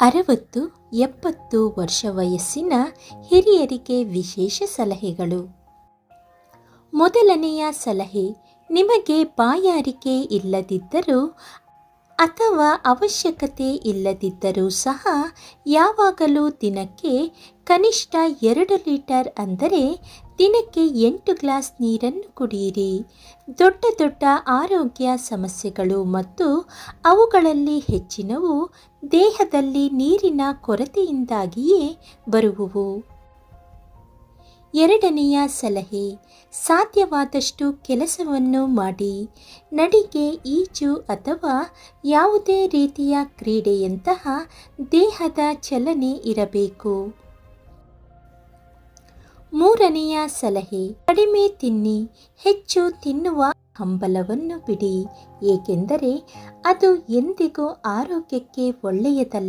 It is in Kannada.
ಅರವತ್ತು ಎಪ್ಪತ್ತು ವರ್ಷ ವಯಸ್ಸಿನ ಹಿರಿಯರಿಗೆ ವಿಶೇಷ ಸಲಹೆಗಳು. ಮೊದಲನೆಯ ಸಲಹೆ, ನಿಮಗೆ ಬಾಯಾರಿಕೆ ಇಲ್ಲದಿದ್ದರೂ ಅಥವಾ ಅವಶ್ಯಕತೆ ಇಲ್ಲದಿದ್ದರೂ ಸಹ ಯಾವಾಗಲೂ ದಿನಕ್ಕೆ ಕನಿಷ್ಠ ಎರಡು ಲೀಟರ್ ಅಂದರೆ ದಿನಕ್ಕೆ ಎಂಟು ಗ್ಲಾಸ್ ನೀರನ್ನು ಕುಡಿಯಿರಿ. ದೊಡ್ಡ ದೊಡ್ಡ ಆರೋಗ್ಯ ಸಮಸ್ಯೆಗಳು ಮತ್ತು ಅವುಗಳಲ್ಲಿ ಹೆಚ್ಚಿನವು ದೇಹದಲ್ಲಿ ನೀರಿನ ಕೊರತೆಯಿಂದಾಗಿಯೇ ಬರುವುವು. ಎರಡನೆಯ ಸಲಹೆ, ಸಾಧ್ಯವಾದಷ್ಟು ಕೆಲಸವನ್ನು ಮಾಡಿ. ನಡಿಗೆ, ಈಜು ಅಥವಾ ಯಾವುದೇ ರೀತಿಯ ಕ್ರೀಡೆಯಂತಹ ದೇಹದ ಚಲನೆ ಇರಬೇಕು. ಮೂರನೆಯ ಸಲಹೆ ಕಡಿಮೆ ತಿನ್ನಿ ಹೆಚ್ಚು ತಿನ್ನುವ ಹಂಬಲವನ್ನು ಬಿಡಿ. ಏಕೆಂದರೆ ಅದು ಎಂದಿಗೂ ಆರೋಗ್ಯಕ್ಕೆ ಒಳ್ಳೆಯದಲ್ಲ.